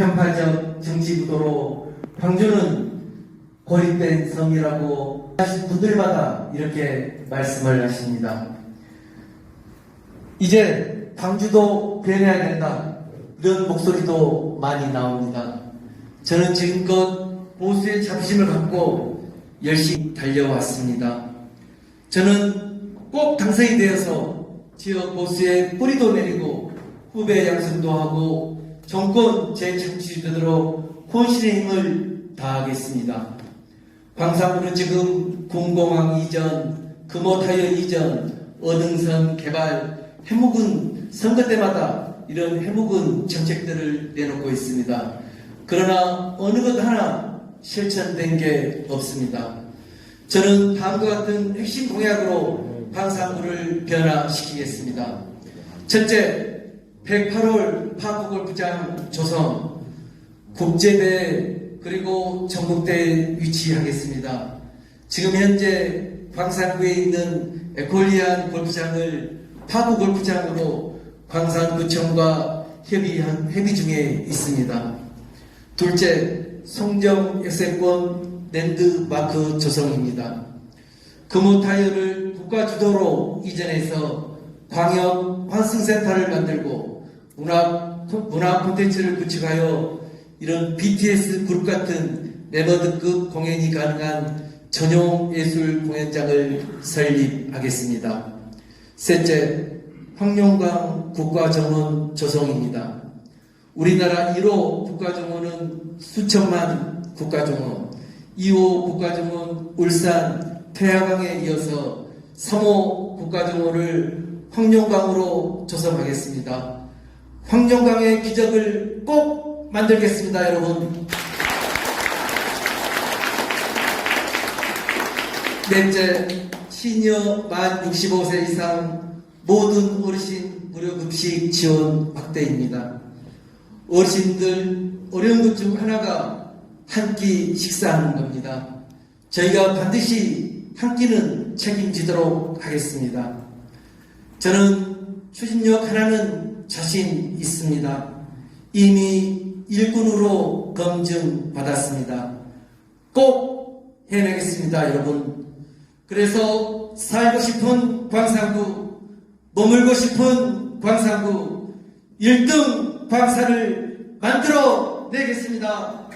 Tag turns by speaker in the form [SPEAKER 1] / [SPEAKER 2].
[SPEAKER 1] 편파적 정치 구도로 광주는 고립된 섬이라고 하신 분들마다 이렇게 말씀을 하십니다. 이제 광주도 변해야 된다. 이런 목소리도 많이 나옵니다. 저는 지금껏 보수의 자부심을 갖고 열심히 달려왔습니다. 저는 꼭 당선이 되어서 지역 보수의 뿌리도 내리고 후배 양성도 하고 정권 재창출되도록 혼신의 힘을 다하겠습니다. 광산구는 지금 공공항 이전, 금호타이어 이전, 어등선 개발, 해묵은 선거 때마다 이런 해묵은 정책들을 내놓고 있습니다. 그러나 어느 것 하나 실천된 게 없습니다. 저는 다음과 같은 핵심 공약으로 광산구를 변화시키겠습니다. 첫째, 108홀 파크골프장 조성, 국제대 그리고 전국대에 위치하겠습니다. 지금 현재 광산구에 있는 에콜리안 골프장을 파구 골프장으로 광산구청과 협의한 협의 중에 있습니다. 둘째, 송정 역세권 랜드마크 조성입니다. 금호 타이어를 국가 주도로 이전해서 광역 환승센터를 만들고 문화, 문화 콘텐츠를 구축하여 이런 BTS 그룹 같은 레버드급 공연이 가능한 전용 예술 공연장을 설립하겠습니다. 셋째, 황룡강 국가정원 조성입니다. 우리나라 1호 국가정원은 수천만 국가정원, 2호 국가정원 울산 태화강에 이어서 3호 국가정원을 황룡강으로 조성하겠습니다. 황룡강의 기적을 꼭 만들겠습니다, 여러분. 넷째, 시니어 만 65세 이상 모든 어르신 무료 급식 지원 확대입니다. 어르신들 어려운 것 중 하나가 한 끼 식사하는 겁니다. 저희가 반드시 한 끼는 책임지도록 하겠습니다. 저는 추진력 하나는 자신 있습니다. 이미 일꾼으로 검증받았습니다. 꼭 해내겠습니다, 여러분. 그래서 살고 싶은 광산구, 머물고 싶은 광산구, 1등 광산을 만들어 내겠습니다.